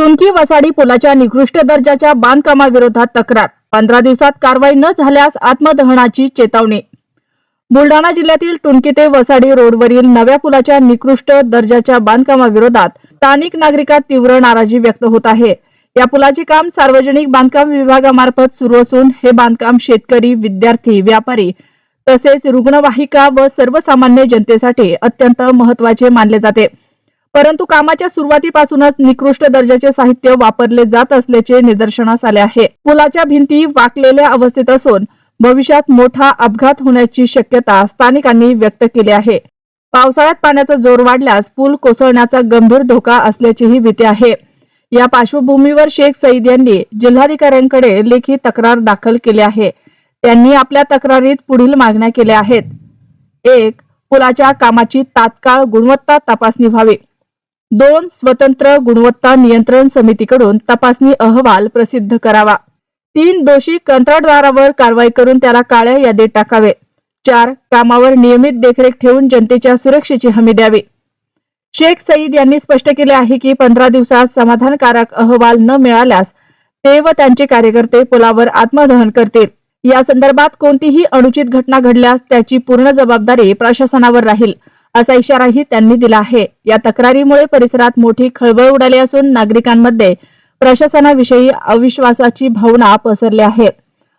टुनकी वसाडी पुलाच्या निकृष्ट दर्जाच्या बांधकामाविरोधात तक्रार. पंधरा दिवसात कारवाई न झाल्यास आत्मदहनाची चेतावणी. बुलढाणा जिल्ह्यातील टुनकी ते वसाडी रोडवरील नव्या पुलाच्या निकृष्ट दर्जाच्या बांधकामाविरोधात स्थानिक नागरिकात तीव्र नाराजी व्यक्त होत आहे. या पुलाचे काम सार्वजनिक बांधकाम विभागामार्फत सुरू असून हे बांधकाम शेतकरी विद्यार्थी व्यापारी तसेच रुग्णवाहिका व सर्वसामान्य जनतेसाठी अत्यंत महत्त्वाचे मानले जाते. परंतु कामाच्या सुरुवातीपासूनच निकृष्ट दर्जाचे साहित्य वापरले जात असल्याचे निदर्शनास आले आहे. पुलाच्या भिंती वाकलेल्या अवस्थेत असून भविष्यात मोठा अपघात होण्याची शक्यता स्थानिकांनी व्यक्त केली आहे. पावसाळ्यात पाण्याचा जोर वाढल्यास पूल कोसळण्याचा गंभीर धोका असल्याचीही भीती आहे. या पार्श्वभूमीवर शेख सईद यांनी जिल्हाधिकाऱ्यांकडे लेखी तक्रार दाखल केली आहे. त्यांनी आपल्या तक्रारीत पुढील मागण्या केल्या आहेत. एक पुलाच्या कामाची तात्काळ गुणवत्ता तपासणी व्हावी. दोन स्वतंत्र गुणवत्ता नियंत्रण समितीकडून तपासणी अहवाल प्रसिद्ध करावा. तीन दोषी कंत्राटदारावर कारवाई करून त्याला काळ्या यादीत टाकावे. चार कामावर नियमित देखरेख ठेवून जनतेच्या सुरक्षेची हमी द्यावी. शेख सईद यांनी स्पष्ट केले आहे की पंधरा दिवसात समाधानकारक अहवाल न मिळाल्यास ते व त्यांचे कार्यकर्ते पुलावर आत्मदहन करतील. या संदर्भात कोणतीही अनुचित घटना घडल्यास त्याची पूर्ण जबाबदारी प्रशासनावर राहील. असा इशाराही त्यांनी दिला आहे. या तक्रारीमुळे परिसरात मोठी खळबळ उडाली असून नागरिकांमध्ये प्रशासनाविषयी अविश्वासाची भावना पसरली आहे.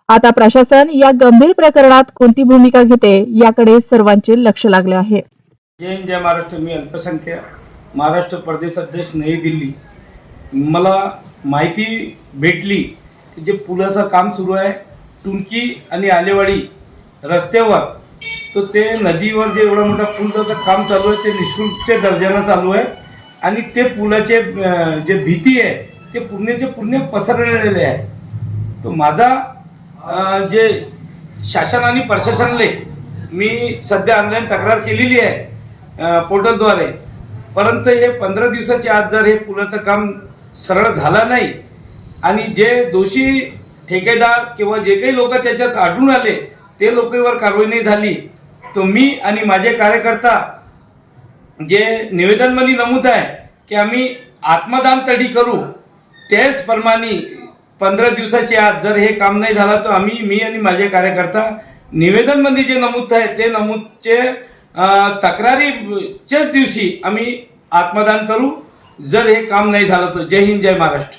आता प्रशासन या गंभीर प्रकरणात कोणती भूमिका घेते याकडे सर्वांचे लक्ष लागले आहे. जय हिंद जय महाराष्ट्र. मी अल्पसंख्याक महाराष्ट्र प्रदेश अध्यक्ष नवी दिल्ली. मला माहिती भेटली की जे पुलाचं काम सुरू आहे टुंकी आणि आलेवाडी रस्त्यावर तर ते नदीवर जे एवढा मोठा पुलाचं काम चालू आहे ते निशुल्कच्या दर्जानं चालू आहे. आणि ते पुलाचे जे भीती आहे ते पूर्णचे पूर्ण पसरलेले आहे. तर माझा जे शासन आणि प्रशासनाले मी सध्या ऑनलाईन तक्रार केलेली आहे पोर्टलद्वारे. परंतु हे पंधरा दिवसाच्या आत जर हे पुलाचं काम सरळ झालं नाही आणि जे दोषी ठेकेदार किंवा जे काही लोक त्याच्यात आढळून आले ते लोकांवर कारवाई नाही झाली तर मी आणि माझे कार्यकर्ता जे निवेदनमध्ये नमूद आहे की आम्ही आत्मदान तडी करू त्याच प्रमाणे पंधरा दिवसाच्या आत जर हे काम नाही झालं तर आम्ही मी आणि माझे कार्यकर्ता निवेदनमध्ये जे नमूद आहे ते नमूदचे तक्रारीच्याच दिवशी आम्ही आत्मदान करू. जर हे काम नाही झालं तर जय हिंद जय महाराष्ट्र.